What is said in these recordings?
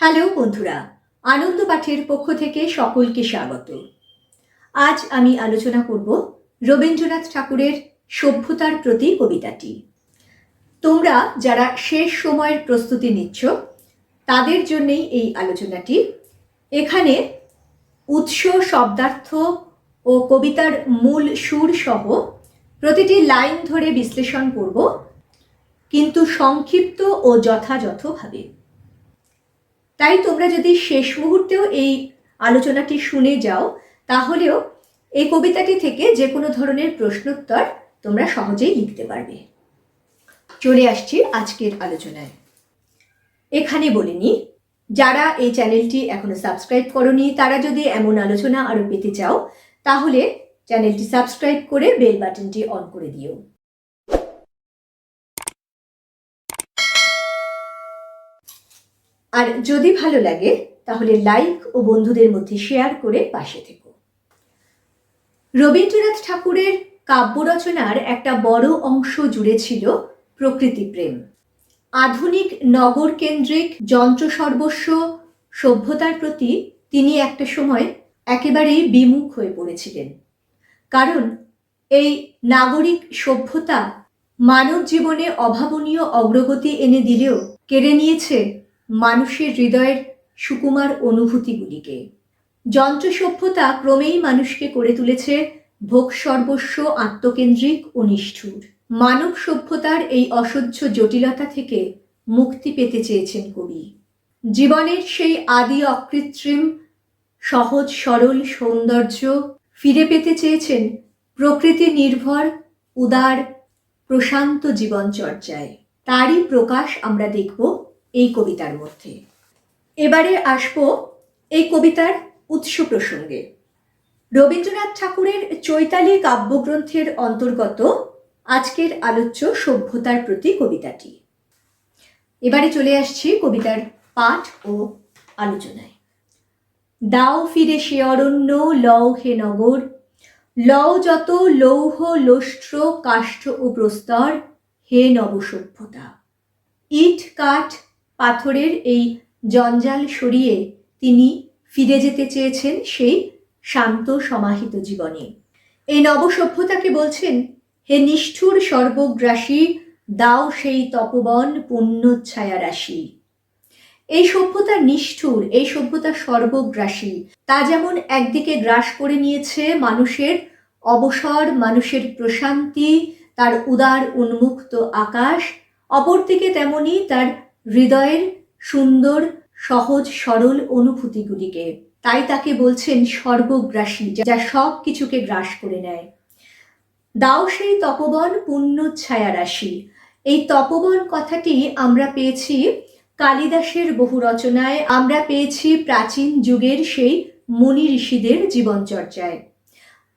Hello বন্ধুরা, আনন্দ পাঠের পক্ষ থেকে সকলকে স্বাগত। আজ আমি আলোচনা করব রবীন্দ্রনাথ ঠাকুরের সভ্যতার প্রতি কবিতাটি। তোমরা যারা শেষ সময়ের প্রস্তুতি নিচ্ছ, তাদের জন্যেই এই আলোচনাটি। এখানে উৎস, শব্দার্থ ও কবিতার মূল সুর সহ প্রতিটি লাইন ধরে বিশ্লেষণ করব, কিন্তু সংক্ষিপ্ত ও যথাযথভাবে। তাই তোমরা যদি শেষ মুহূর্তেও এই আলোচনাটি শুনে যাও, তাহলেও এই কবিতাটি থেকে যে কোনো ধরনের প্রশ্নোত্তর তোমরা সহজেই লিখতে পারবে। চলে আসছি আজকের আলোচনায়। এখানে বলিনি যারা এই চ্যানেলটি এখনও সাবস্ক্রাইব করনি, তারা যদি এমন আলোচনা আরও পেতে চাও, তাহলে চ্যানেলটি সাবস্ক্রাইব করে বেল বাটনটি অন করে দিও। আর যদি ভালো লাগে, তাহলে লাইক ও বন্ধুদের মধ্যে শেয়ার করে পাশে থেকো। রবীন্দ্রনাথ ঠাকুরের কাব্য রচনার একটা বড় অংশ জুড়ে ছিল প্রকৃতি প্রেম। আধুনিক নগর কেন্দ্রিক যন্ত্র সর্বস্ব সভ্যতার প্রতি তিনি একটা সময় একেবারেই বিমুখ হয়ে পড়েছিলেন। কারণ এই নাগরিক সভ্যতা মানব জীবনে অভাবনীয় অগ্রগতি এনে দিলেও কেড়ে নিয়েছে মানুষের হৃদয়ের সুকুমার অনুভূতিগুলিকে। যন্ত্র সভ্যতা ক্রমেই মানুষকে করে তুলেছে ভোগ সর্বস্ব আত্মকেন্দ্রিক ও নিষ্ঠুর। মানব সভ্যতার এই অসহ্য জটিলতা থেকে মুক্তি পেতে চেয়েছেন কবি। জীবনের সেই আদি অকৃত্রিম, সহজ, সরল সৌন্দর্য ফিরে পেতে চেয়েছেন প্রকৃতি নির্ভর, উদার, প্রশান্ত জীবনচর্চায় তারই প্রকাশ আমরা দেখব এই কবিতার মধ্যে। এবারে আসব এই কবিতার উৎস প্রসঙ্গে। রবীন্দ্রনাথ ঠাকুরের চৈতালি কাব্যগ্রন্থের অন্তর্গত আজকের আলোচ্য সভ্যতার প্রতি কবিতাটি। এবারে চলে আসছি কবিতার পাঠ ও আলোচনায়। দাও ফিরে সে অরণ্য, লও হে নগর, লও যত লৌহ লোষ্ট্র কাষ্ঠ ও প্রস্তর, হে নবসভ্যতা। ইট, কাঠ পাথরের এই জঞ্জাল সরিয়ে তিনি ফিরে যেতে চেয়েছেন সেই শান্ত সমাহিত জীবনে। এই নবসভ্যতাকে বলছেন, হে নিষ্ঠুর সর্বগ্রাসী, দাও সেই তপবন পুণ্য রাশি। এই সভ্যতা নিষ্ঠুর, এই সভ্যতা সর্বগ্রাসী, তা যেমন একদিকে গ্রাস করে নিয়েছে মানুষের অবসর, মানুষের প্রশান্তি, তার উদার উন্মুক্ত আকাশ, অপরদিকে তেমনি তার হৃদয়ের সুন্দর, সহজ, সরল অনুভূতিগুলিকে। তাই তাকে বলছেন সর্বগ্রাসী, যা সব কিছুকে গ্রাস করে নেয়। দাও সেই তপবন পুণ্য ছায়া রাশি। এই তপবন কথাটি আমরা পেয়েছি কালিদাসের বহু রচনায়। আমরা পেয়েছি প্রাচীন যুগের সেই মুনি ঋষিদের জীবনচর্চায়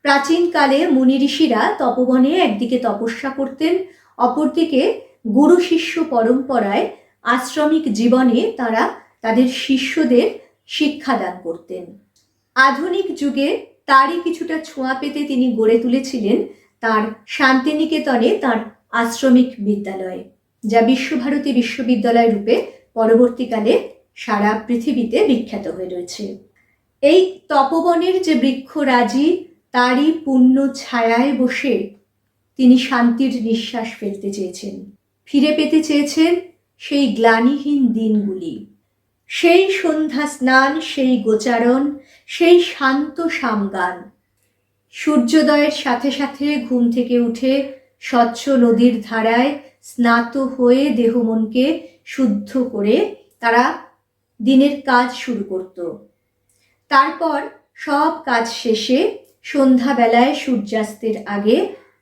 প্রাচীনকালে মুনি ঋষিরা তপবনে একদিকে তপস্যা করতেন, অপরদিকে গুরু শিষ্য পরম্পরায় আশ্রমিক জীবনে তারা তাদের শিষ্যদের শিক্ষাদান করতেন। আধুনিক যুগে তারই কিছুটা ছোঁয়া পেতে তিনি গড়ে তুলেছিলেন তার শান্তিনিকেতনে তার আশ্রমিক বিদ্যালয়, যা বিশ্বভারতী বিশ্ববিদ্যালয় রূপে পরবর্তীকালে সারা পৃথিবীতে বিখ্যাত হয়ে রয়েছে। এই তপবনের যে বৃক্ষরাজি তারই পূর্ণ ছায়ায় বসে তিনি শান্তির নিঃশ্বাস ফেলতে চেয়েছেন। ফিরে পেতে চেয়েছেন সেই গ্লানিহীন দিনগুলি। সেই সন্ধ্যা স্নান, সেই গোচারণ, সেই শান্ত সামগান সূর্যোদয়ের সাথে সাথে ঘুম থেকে উঠে স্বচ্ছ নদীর ধারায় স্নাত হয়ে দেহ মনকে শুদ্ধ করে তারা দিনের কাজ শুরু করত। তারপর সব কাজ শেষে সন্ধ্যাবেলায় সূর্যাস্তের আগে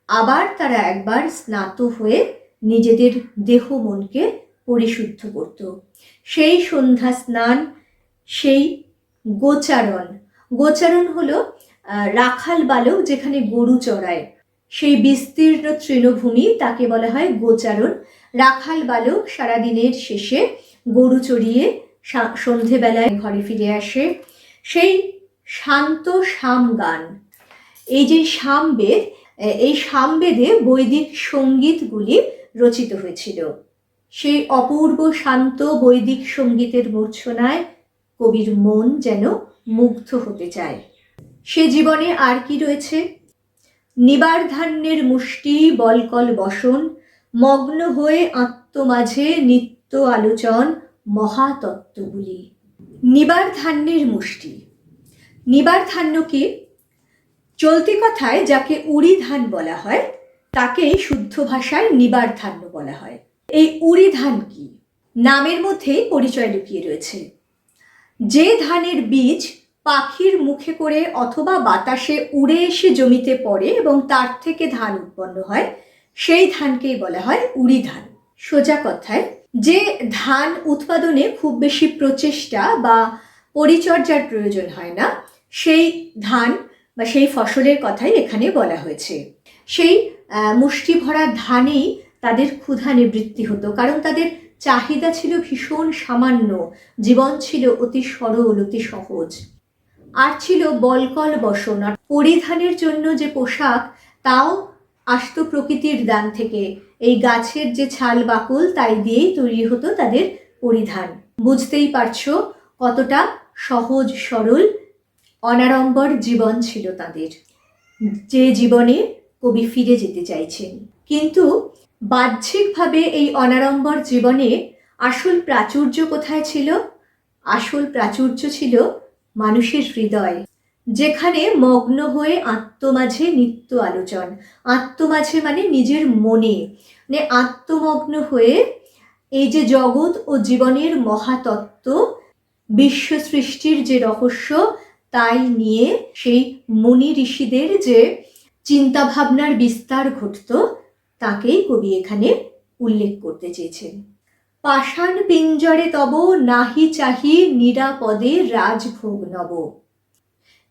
আবার তারা একবার স্নাত হয়ে নিজেদের দেহ মনকে পরিশুদ্ধ করত। সেই সন্ধ্যা স্নান, সেই গোচারণ। গোচারণ হলো রাখাল বালক যেখানে গরু চড়ায়। সেই বিস্তীর্ণ তৃণভূমি তাকে বলা হয় গোচারণ। রাখাল বালক সারাদিনের শেষে গরু চড়িয়ে সন্ধেবেলায় ঘরে ফিরে আসে। সেই শান্ত সাম গান। এই যে সামবেদ এই সামবেদে বৈদিক সঙ্গীতগুলি রচিত হয়েছিল। সেই অপূর্ব শান্ত বৈদিক সঙ্গীতের মূর্ছনায় কবির মন যেন মুগ্ধ হতে চায়। সে জীবনে আর কি রয়েছে? নিবার ধান্যের মুষ্টি, বলকল বসন, মগ্ন হয়ে আত্মমাঝে নিত্য আলোচন, মহাতত্ত্বগুলি। নিবার ধান্যের মুষ্টি। নিবার ধান্যকে চলতি কথায় যাকে উড়ি ধান বলা হয়, তাকেই শুদ্ধ ভাষায় নিবার ধান্য বলা হয়। এই উড়ি ধান কি? নামের মধ্যেই পরিচয় লুকিয়ে রয়েছে। যে ধানের বীজ পাখির মুখে করে অথবা বাতাসে উড়ে এসে জমিতে পড়ে এবং তার থেকে ধান উৎপন্ন হয় সেই ধানকেই বলা হয় উড়ি ধান। সোজা কথায় যে ধান উৎপাদনে খুব বেশি প্রচেষ্টা বা পরিচর্যার প্রয়োজন হয় না সেই ধান বা সেই ফসলের কথাই এখানে বলা হয়েছে। সেই আহ, মুষ্টি ভরা ধানেই তাদের ক্ষুধা নিবৃত্তি হতো, কারণ তাদের চাহিদা ছিল ভীষণ সামান্য, জীবন ছিল অতি সরল, অতি সহজ। আর ছিল বলকল বসন আর পরিধানের জন্য যে পোশাক, তাও আসতো প্রকৃতির দান থেকে। এই গাছের যে ছাল বাকল, তাই দিয়েই তৈরি হতো তাদের পরিধান। বুঝতেই পারছ কতটা সহজ, সরল, অনাড়ম্বর জীবন ছিল তাদের। যে জীবনে কবি ফিরে যেতে চাইছেন। কিন্তু বাহ্যিকভাবে এই অনাড়ম্বর জীবনে আসল প্রাচুর্য কোথায় ছিল? আসল প্রাচুর্য ছিল মানুষের হৃদয়, যেখানে মগ্ন হয়ে আত্মমাঝে নিত্য আলোচন। আত্মমাঝে মানে নিজের মনে মানে আত্মমগ্ন হয়ে এই যে জগৎ ও জীবনের মহাতত্ত্ব, বিশ্ব সৃষ্টির যে রহস্য, তাই নিয়ে সেই মুনি ঋষিদের যে চিন্তাভাবনার বিস্তার ঘটত তাকেই কবি এখানে উল্লেখ করতে চেয়েছেন। পাষাণ পিঞ্জরে তব নাহি চাহি নিরাপদে রাজভোগ নব।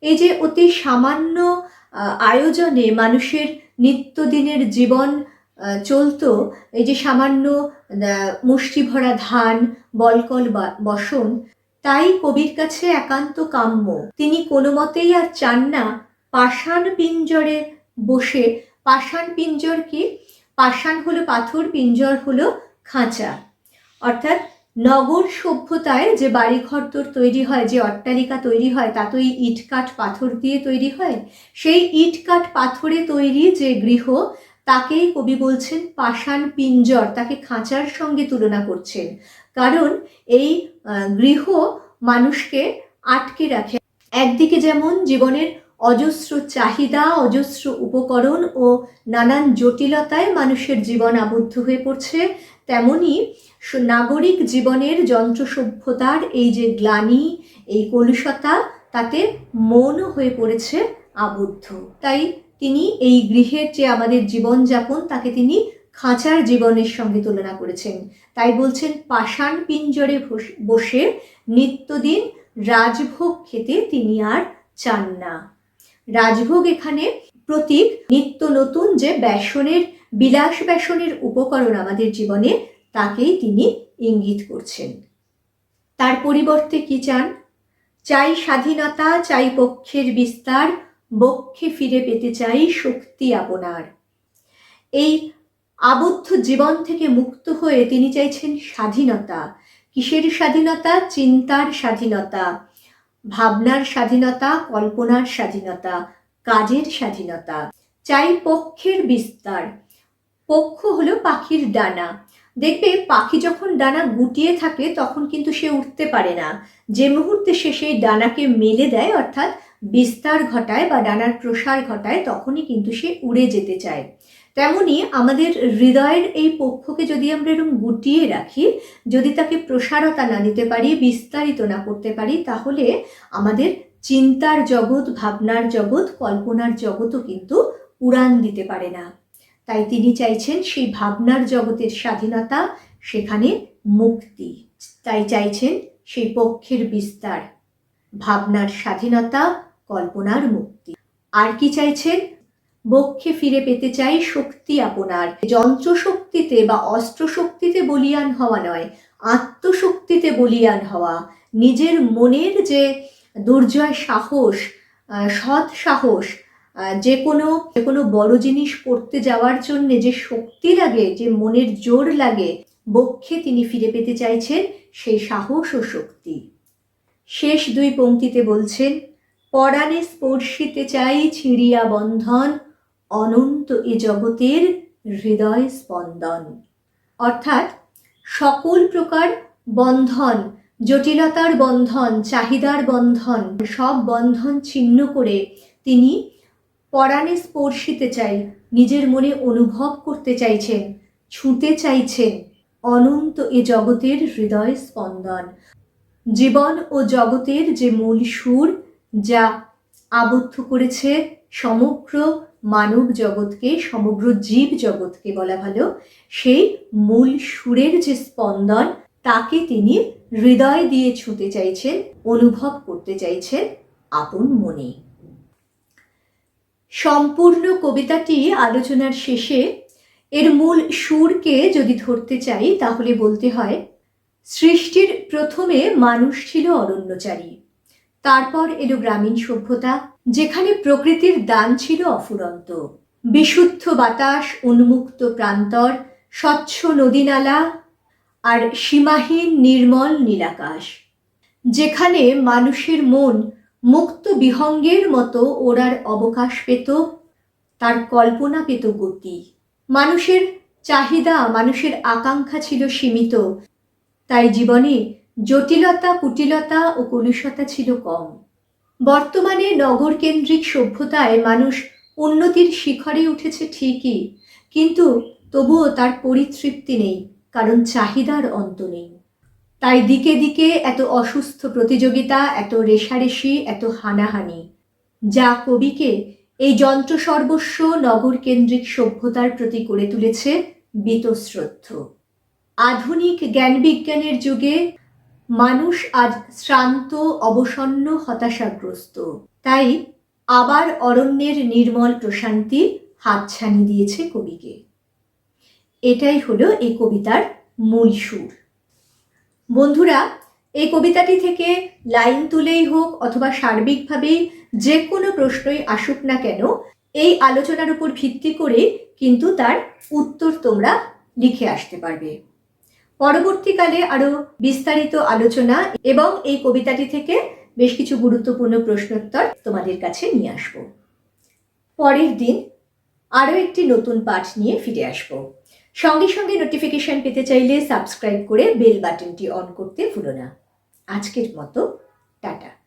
এই যে অতি সামান্য আয়োজনে মানুষের নিত্যদিনের জীবন চলতো এই যে সামান্য আহ, মুষ্টি ভরা ধান বলকল বসন তাই কবির কাছে একান্ত কাম্য। তিনি কোনো মতেই আর চান না পাষাণ পিঞ্জরে বসে পাষাণ পিঞ্জর কি পাষাণ হলো পাথর, পিঞ্জর হলো খাঁচা। অর্থাৎ নগর সভ্যতায় যে বাড়িঘর তোর তৈরি হয়, যে অট্টালিকা তৈরি হয়, তা তো এই ইট কাঠ পাথর দিয়ে তৈরি হয়। সেই ইট কাঠ পাথরে তৈরি যে গৃহ, তাকেই কবি বলছেন পাষাণ পিঞ্জর, তাকে খাঁচার সঙ্গে তুলনা করছেন। কারণ এই গৃহ মানুষকে আটকে রাখে। একদিকে যেমন জীবনের অজস্র চাহিদা, অজস্র উপকরণ ও নানান জটিলতায় মানুষের জীবন আবদ্ধ হয়ে পড়ছে। তেমনি নাগরিক জীবনের যন্ত্র সভ্যতার এই যে গ্লানি, এই কলুষতা, তাতে মনও হয়ে পড়েছে আবদ্ধ। তাই তিনি এই গৃহের যে আমাদের জীবনযাপন, তাকে তিনি খাঁচার জীবনের সঙ্গে তুলনা করেছেন। তাই বলছেন, পাষাণ পিঞ্জরে বস- বসে নিত্যদিন রাজভোগ খেতে তিনি আর চান না। রাজভোগ এখানে প্রতীক। নিত্য নতুন যে বেসনের বিলাস বেসনের উপকরণ আমাদের জীবনে, তাকেই তিনি ইঙ্গিত করছেন। তার পরিবর্তে কি চান? চাই স্বাধীনতা, চাই পক্ষের বিস্তার, বক্ষে ফিরে পেতে চাই শক্তি আপনার। এই আবদ্ধ জীবন থেকে মুক্ত হয়ে তিনি চাইছেন স্বাধীনতা। কিসের স্বাধীনতা? চিন্তার স্বাধীনতা। ভাবনার স্বাধীনতা, কল্পনার স্বাধীনতা, কাজের স্বাধীনতা। চাই পক্ষের বিস্তার। পক্ষ হলো পাখির ডানা। দেখবে, পাখি যখন ডানা গুটিয়ে থাকে, তখন কিন্তু সে উঠতে পারে না। যে মুহূর্তে সে সেই ডানাকে মেলে দেয়, অর্থাৎ বিস্তার ঘটায় বা ডানার প্রসার ঘটায়, তখনই কিন্তু সে উড়ে যেতে চায়। তেমনি আমাদের হৃদয়ের এই পক্ষকে যদি আমরা এরকম গুটিয়ে রাখি, যদি তাকে প্রসারতা না দিতে পারি, বিস্তারিত না করতে পারি, তাহলে আমাদের চিন্তার জগৎ, ভাবনার জগৎ, কল্পনার জগৎও কিন্তু উড়ান দিতে পারে না। তাই তিনি চাইছেন সেই ভাবনার জগতের স্বাধীনতা, সেখানে মুক্তি। তাই চাইছেন সেই পক্ষের বিস্তার, ভাবনার স্বাধীনতা, কল্পনার মুক্তি। আর কি চাইছেন? বক্ষে ফিরে পেতে চাই শক্তি আপনার। যন্ত্রশক্তিতে বা অস্ত্র শক্তিতে বলিয়ান হওয়া নয়, আত্মশক্তিতে বলিয়ান হওয়া। নিজের মনের যে দুর্জয় সাহস সৎ সাহস যে কোনো যে কোনো বড় জিনিস করতে যাওয়ার জন্য যে শক্তি লাগে, যে মনের জোর লাগে, বক্ষে তিনি ফিরে পেতে চাইছেন সেই সাহস ও শক্তি। শেষ দুই পংক্তিতে বলছেন, পরাণে স্পর্শিতে চাই ছিঁড়িয়া বন্ধন অনন্ত এ জগতের হৃদয় স্পন্দন। অর্থাৎ সকল প্রকার বন্ধন, জটিলতার বন্ধন, চাহিদার বন্ধন, সব বন্ধন ছিন্ন করে তিনি পরাণে স্পর্শিতে চাই, নিজের মনে অনুভব করতে চাইছেন ছুঁতে চাইছেন অনন্ত এ জগতের হৃদয় স্পন্দন। জীবন ও জগতের যে মূল সুর, যা আবদ্ধ করেছে সমগ্র মানব জগৎকে, সমগ্র জীব জগৎকে বলা ভালো, সেই মূল সুরের যে স্পন্দন, তাকে তিনি হৃদয় দিয়ে ছুঁতে চাইছেন, অনুভব করতে চাইছেন আপন মনে। সম্পূর্ণ কবিতাটি আলোচনার শেষে এর মূল সুরকে যদি ধরতে চাই, তাহলে বলতে হয়, সৃষ্টির প্রথমে মানুষ ছিল অরণ্যচারী। তারপর এলো গ্রামীণ সভ্যতা যেখানে প্রকৃতির দান ছিল অফুরন্ত। বিশুদ্ধ বাতাস, উন্মুক্ত প্রান্তর, স্বচ্ছ নদীনালা আর সীমাহীন নির্মল নীলাকাশ, যেখানে মানুষের মন মুক্ত বিহঙ্গের মতো ওড়ার অবকাশ পেত, তার কল্পনা পেত গতি। মানুষের চাহিদা, মানুষের আকাঙ্ক্ষা ছিল সীমিত, তাই জীবনে জটিলতা, কুটিলতা ও কলুষতা ছিল কম। বর্তমানে নগরকেন্দ্রিক সভ্যতায় মানুষ উন্নতির শিখরে উঠেছে ঠিকই, কিন্তু তবুও তার পরিতৃপ্তি নেই, কারণ চাহিদার অন্ত নেই। তাই দিকে দিকে এত অসুস্থ প্রতিযোগিতা, এত রেশারেশি, এত হানাহানি। যা কবিকে এই যন্ত্র সর্বস্ব নগরকেন্দ্রিক সভ্যতার প্রতি করে তুলেছে বীতশ্রদ্ধ। আধুনিক জ্ঞান বিজ্ঞানের যুগে মানুষ আজ শ্রান্ত, অবসন্ন, হতাশাগ্রস্ত। তাই আবার অরণ্যের নির্মল প্রশান্তি হাতছানি দিয়েছে কবিকে। এটাই হলো এই কবিতার মূল সুর। বন্ধুরা, এই কবিতাটি থেকে লাইন তুলেই হোক অথবা সার্বিকভাবেই যে কোনো প্রশ্নই আসুক না কেন, এই আলোচনার উপর ভিত্তি করে কিন্তু তার উত্তর তোমরা লিখে আসতে পারবে। পরবর্তীকালে আরও বিস্তারিত আলোচনা এবং এই কবিতাটি থেকে বেশ কিছু গুরুত্বপূর্ণ প্রশ্নোত্তর তোমাদের কাছে নিয়ে আসব। পরের দিন আরও একটি নতুন পাঠ নিয়ে ফিরে আসব। সঙ্গে সঙ্গে নোটিফিকেশন পেতে চাইলে সাবস্ক্রাইব করে বেল বাটনটি অন করতে ভুলো না। আজকের মতো, টাটা।